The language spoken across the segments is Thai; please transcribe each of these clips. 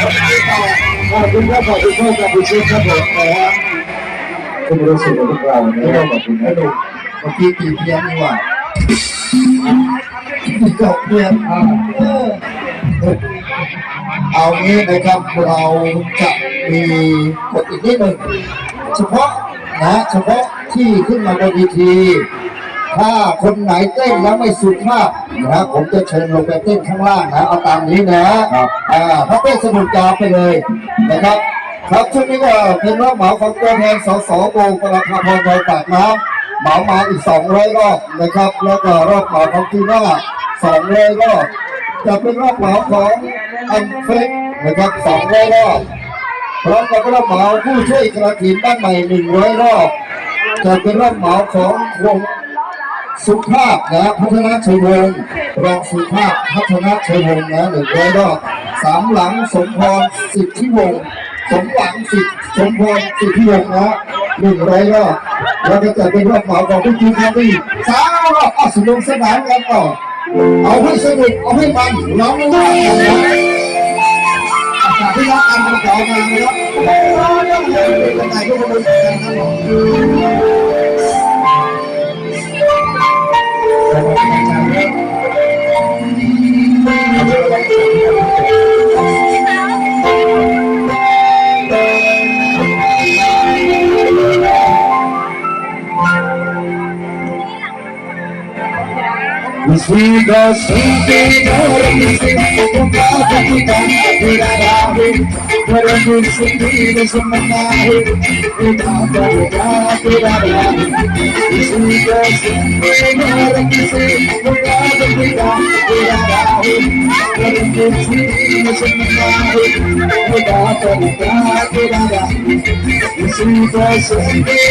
ขอบคุณครับขอบคุณครับขอบคุณครับผมนะฮะคุณรู้สึกกับพวกเรานะครับขอบคุณนะลูกเมื่อกี้ตีเพี้ยนนี่หว่าจบเพี้ยนอ่าเอางี้นะครับเราจะมีกฎอีกนิดหนึ่งเฉพาะนะเฉพาะที่ขึ้นมาบนวีที ถ้าคนไหนเต้นแล้วไม่สุภาพนะผมจะเชิญลงไปเต้นข้างล่างนะเอาตามนี้นะอ่าถ้าเต้นสนุกยาวไปเลยนะครับ ครับช่วงนี้ก็เป็นรอบเหมาของตัวแทนสสโบปราภาพรดอยปากน้ำเหมามาอีก200รอบนะครับ แล้วก็รอบเหมาของทีน่า200รอบจะเป็นรอบเหมาของอันเฟกนะครับ200รอบพร้อมกับรอบเหมาผู้ช่วยกระถินบ้านใหม่100รอบจะเป็นรอบเหมาของวง สุภาพนะพัฒนาชัยวงศ์รองสุภาพพัฒนาชัยวงศ์นะหนึ่งร้อยรอบสามหลังสมพรสิทธิวงศ์สมหวังสิทธิสมพรสิทธิวงศ์นะหนึ่งร้อยรอบแล้วก็จะเป็นรอบเหมาของพี่จีนครับพี่สามรอบอะสนุกสนานกันต่อเอาให้สนุกเอาให้มันร้องไม่ว่ากันนะอาจารย์ที่รักกันกันต่อมานะครับเป็นไงก็มาดูกันนะ Siga sempre dorme sempre casa de casa Para me seguir esse mandato E nada mudar Siga sempre Thank you. Sigo sintiendo Sigo sintiendo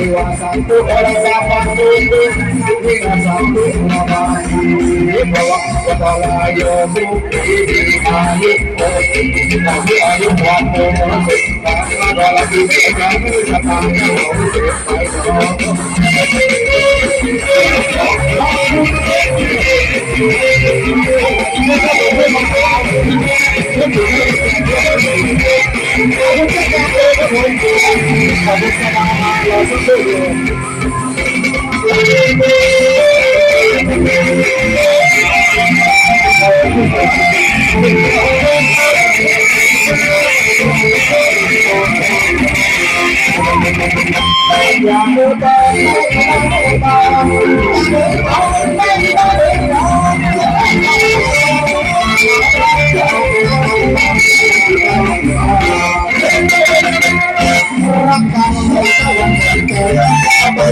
Iwasan ko kalalaman ko ito Thank you. Yeah.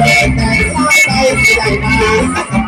Thank you.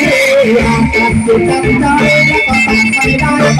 Hey, I'm back to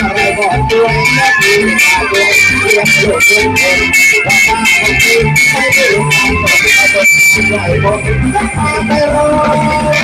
trời bỏ chuông các đi ta đường tiếng lộ chuông hồn và ta không tin thấy đường ăn và ta vẫn lại bỏ tất cả